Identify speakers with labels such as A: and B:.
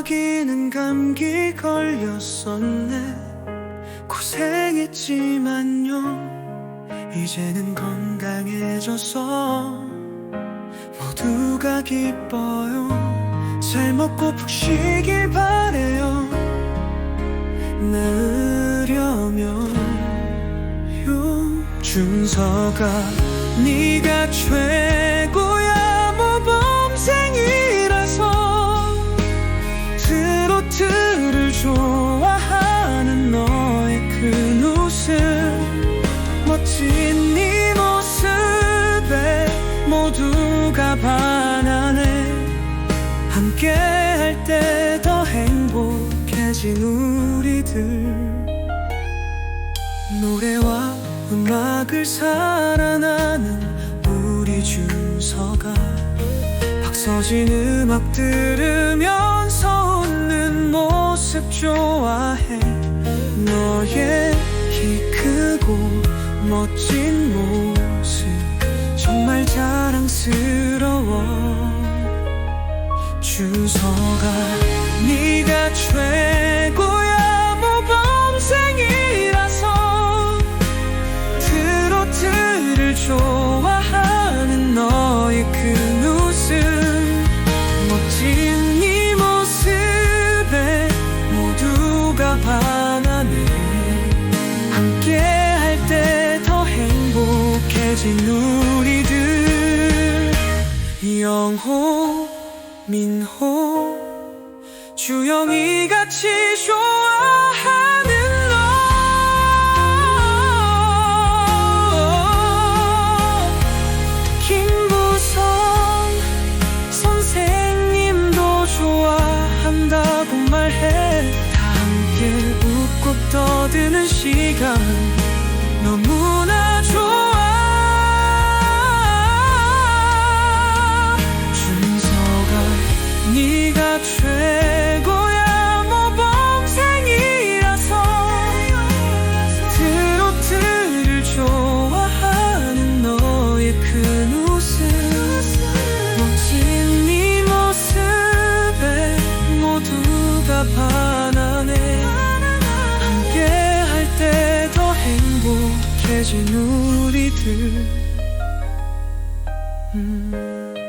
A: 준석이는 감기 걸렸었네. 고생했지만요. 이제는 건강해져서 모두가 기뻐요. 잘 먹고 푹 쉬길 바래요. 나으려면 요 준서가 네가 최고 모두가 반하네. 함께 할 때 더 행복해진 우리들. 노래와 음악을 사랑하는 우리 준서가 박서진 음악 들으면서 웃는 모습 좋아해. 너의 키 크고 멋진 모습 정말 자랑스러워. 준서가 네가 최고 행복해진 우리들. 영호 민호 주영이 같이 좋아하는 너. 김부성 선생님도 좋아한다고 말해. 다 함께 웃고 떠드는 시간 너무 최고야. 모범생이라서 트로트를 좋아하는 너의 큰 웃음 멋진 네 모습에 모두가 반하네. 함께 할 때 더 행복해진 우리들. 음.